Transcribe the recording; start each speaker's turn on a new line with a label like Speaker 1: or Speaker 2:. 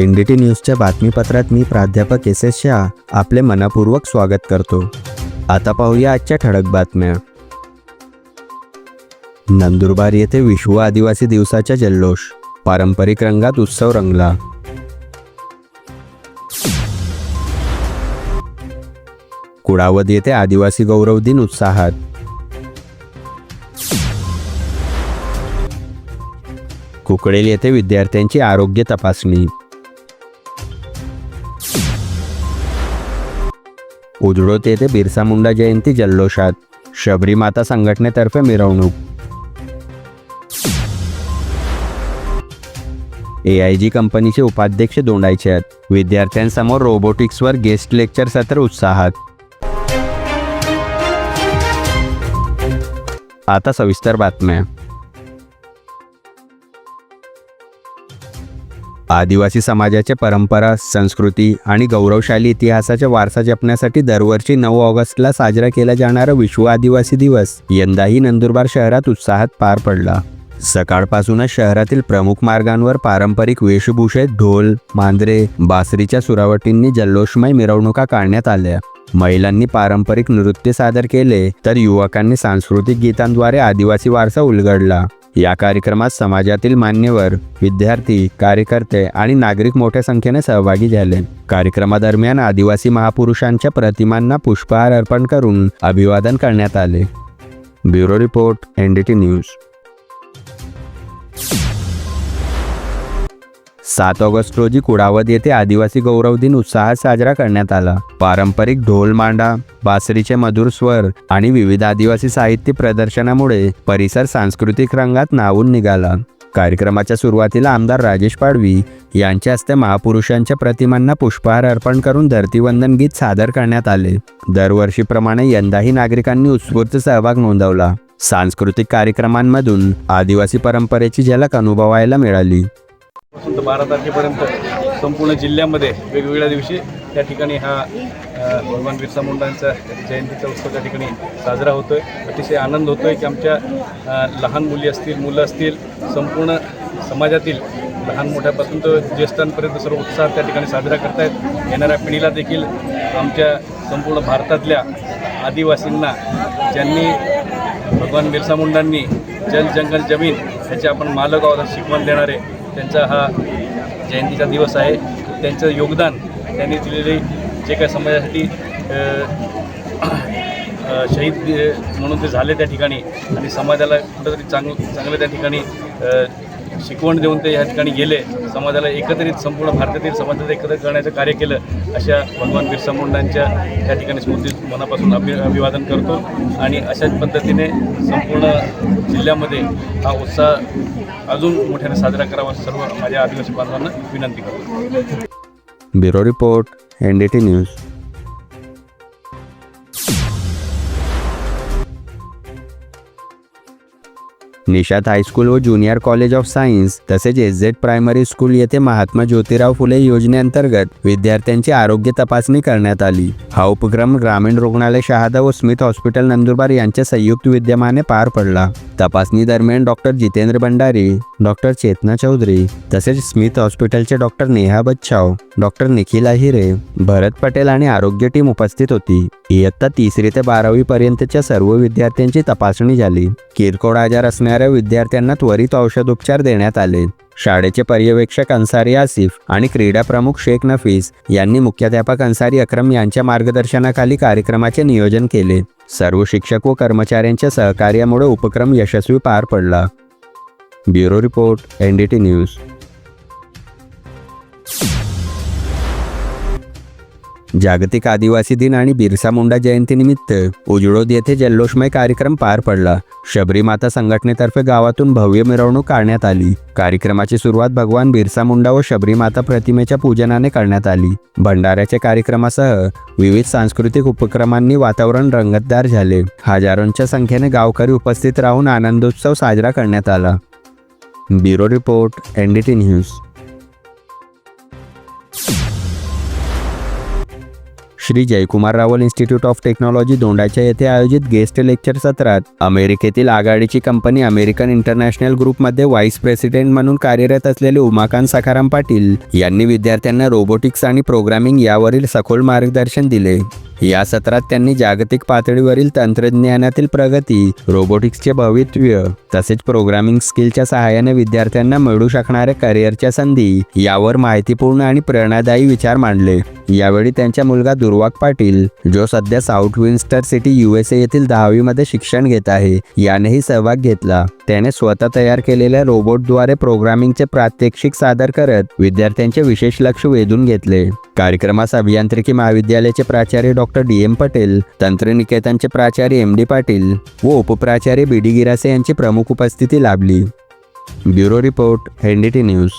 Speaker 1: N D T न्यूजच्या बातमीपत्रात मी प्राध्यापक S S Shah आपले मनापूर्वक स्वागत करतो. आता पाहूया आजच्या ठळक बातम्या. नंदुरबार येथे विश्व आदिवासी दिवसाचा जल्लोष पारंपरिक रंगात उत्सव रंगला. कुडावत येथे आदिवासी गौरव दिन उत्साहात. कुकडेल येथे विद्यार्थ्यांची आरोग्य तपासणी. उजळोत येथे बिरसा मुंडा जयंती जल्लोषात. शबरी माता संघटनेतर्फे मिरवणूक. ए आय जी कंपनीचे उपाध्यक्ष दोंडायचे आहेत. विद्यार्थ्यांसमोर रोबोटिक्सवर गेस्ट लेक्चर सत्र उत्साहात. आता सविस्तर बातम्या. आदिवासी समाजाच्या परंपरा संस्कृती आणि गौरवशाली इतिहासाच्या वारसा जपण्यासाठी दरवर्षी नऊ ऑगस्टला साजरा केला जाणारा विश्व आदिवासी दिवस यंदाही नंदुरबार शहरात उत्साहात पार पडला. सकाळपासूनच शहरातील प्रमुख मार्गांवर पारंपरिक वेशभूषेत ढोल मांजरे बासरीच्या सुरावटींनी जल्लोषमय मिरवणुका काढण्यात आल्या. महिलांनी पारंपरिक नृत्य सादर केले तर युवकांनी सांस्कृतिक गीतांद्वारे आदिवासी वारसा उलगडला. या कार्यक्रमात समाजातील मान्यवर विद्यार्थी कार्यकर्ते आणि नागरिक मोठ्या संख्येने सहभागी झाले. कार्यक्रमादरम्यान आदिवासी महापुरुषांच्या प्रतिमांना पुष्पहार अर्पण करून अभिवादन करण्यात आले. Bureau report NDT news. सात ऑगस्ट रोजी कुडावत येथे आदिवासी गौरव दिन उत्साहात साजरा करण्यात आला. पारंपरिक ढोल मांडा बासरीचे मधुर स्वर आणि विविध आदिवासी साहित्य प्रदर्शनामुळे परिसर सांस्कृतिक रंगात नावून निघाला. कार्यक्रमाच्या सुरुवातीला आमदार राजेश पाडवी यांच्या हस्ते महापुरुषांच्या प्रतिमांना पुष्पहार अर्पण करून धरतीवंदन गीत सादर करण्यात आले. दरवर्षीप्रमाणे यंदाही नागरिकांनी उत्स्फूर्त सहभाग नोंदवला. सांस्कृतिक कार्यक्रमांमधून आदिवासी परंपरेची झलक अनुभवायला मिळाली.
Speaker 2: पासून तर बारा तारखेपर्यंत संपूर्ण जिल्ह्यामध्ये वेगवेगळ्या दिवशी त्या ठिकाणी हा भगवान बिरसा मुंडांचा जयंतीचा उत्सव त्या ठिकाणी साजरा होतो आहे अतिशय आनंद होतो आहे की आमच्या लहान मुली असतील मुलं असतील संपूर्ण समाजातील लहान मोठ्यापासून तर ज्येष्ठांपर्यंत सर्व उत्साह त्या ठिकाणी साजरा करतायत. येणाऱ्या पिढीला देखील आमच्या संपूर्ण भारतातल्या आदिवासींना ज्यांनी भगवान बिरसा मुंडांनी जल जंगल जमीन याचे आपण मालक आहोत शिकवण देणारे त्यांचा हा जयंतीचा दिवस आहे. त्यांचं योगदान त्यांनी दिलेले जे काही समाजासाठी शहीद म्हणून ते झाले त्या ठिकाणी. आणि समाजाला कुठंतरी चांग चांगलं त्या ठिकाणी शिकवण देऊन ते या ठिकाणी गेले. समाजाला एकत्रित संपूर्ण भारतातील समाजाला एकत्र करण्याचं कार्य केलं अशा भगवान बिरसा मुंडांच्या त्या ठिकाणी स्मृतीत मनापासून अभि अभिवादन करतो. आणि अशाच पद्धतीने संपूर्ण जिल्ह्यामध्ये हा उत्साह अजून मोठ्याने साजरा करावा सर्व माझ्या आदिवासी बांधवांना विनंती करतो.
Speaker 1: Bureau report N D T news. Nishad high school व ज्युनियर कॉलेज ऑफ सायन्स तसेच एस झेड प्रायमरी स्कूल येथे महात्मा ज्योतिराव फुले योजनेअंतर्गत विद्यार्थ्यांची आरोग्य तपासणी करण्यात आली. हा उपक्रम ग्रामीण रुग्णालय शहादा व स्मिथ हॉस्पिटल नंदुरबार यांच्या संयुक्त विद्यमाने पार पडला. तपासणी दरम्यान डॉक्टर जितेंद्र भंडारी डॉक्टर चेतना चौधरी तसेच स्मिथ हॉस्पिटलचे डॉक्टर नेहा बच्छाव डॉक्टर निखिल अहिरे भरत पटेल आणि आरोग्य टीम उपस्थित होती. इयत्ता तिसरी ते बारावी पर्यंतच्या सर्व विद्यार्थ्यांची तपासणी झाली. किरकोळ आजार असणाऱ्या विद्यार्थ्यांना त्वरित औषधोपचार देण्यात आले. शाळेचे पर्यवेक्षक अन्सारी आसिफ आणि क्रीडा प्रमुख शेख नफीस यांनी मुख्याध्यापक अन्सारी अक्रम यांच्या मार्गदर्शनाखाली कार्यक्रमाचे नियोजन केले. सर्व शिक्षक व कर्मचाऱ्यांच्या सहकार्यामुळे उपक्रम यशस्वी पार पडला. Bureau report N D T news. जागतिक आदिवासी दिन आणि बिरसा मुंडा जयंतीनिमित्त उजळोद येथे जल्लोषमय कार्यक्रम पार पडला. शबरी माता संघटनेतर्फे गावातून भव्य मिरवणूक काढण्यात आली. कार्यक्रमाची सुरुवात भगवान बिरसा मुंडा व शबरी माता प्रतिमेच्या पूजनाने करण्यात आली. भंडाऱ्याच्या कार्यक्रमासह विविध सांस्कृतिक उपक्रमांनी वातावरण रंगतदार झाले. हजारोंच्या संख्येने गावकरी उपस्थित राहून आनंदोत्सव साजरा करण्यात आला. Bureau report NDT news. Shri Jaykumar Rawal institute of technology दोंडाच्या येथे आयोजित गेस्ट लेक्चर सत्रात अमेरिकेतील आघाडीची कंपनी अमेरिकन इंटरनॅशनल ग्रुपमध्ये व्हाईस प्रेसिडेंट म्हणून कार्यरत असलेले उमाकांत सखाराम पाटील यांनी विद्यार्थ्यांना रोबोटिक्स आणि प्रोग्रामिंग यावरील सखोल मार्गदर्शन दिले. या सत्रात त्यांनी जागतिक पातळीवरील तंत्रज्ञानातील प्रगती रोबोटिक्सचे भवितव्य तसेच प्रोग्रामिंग स्किलच्या सहाय्याने विद्यार्थ्यांना मिळू शकणाऱ्या करिअरच्या संधी यावर माहितीपूर्ण आणि प्रेरणादायी विचार मांडले. यावेळी त्यांचा मुलगा दुर्वाग पाटील जो सध्या साऊथ विन्स्टर सिटी युएसए येथील दहावीमध्ये शिक्षण घेत आहे यानेही सहभाग घेतला. त्याने स्वतः तयार केलेल्या रोबोटद्वारे प्रोग्रामिंगचे प्रात्यक्षिक सादर करत विद्यार्थ्यांचे विशेष लक्ष वेधून घेतले. कार्यक्रमास अभियांत्रिकी महाविद्यालयाचे प्राचार्य डॉक्टर डी एम पटेल तंत्रनिकेतनचे प्राचार्य एम डी पाटील व उपप्राचार्य बी डी गिरासे यांची प्रमुख उपस्थिती लाभली. Bureau report N D T news.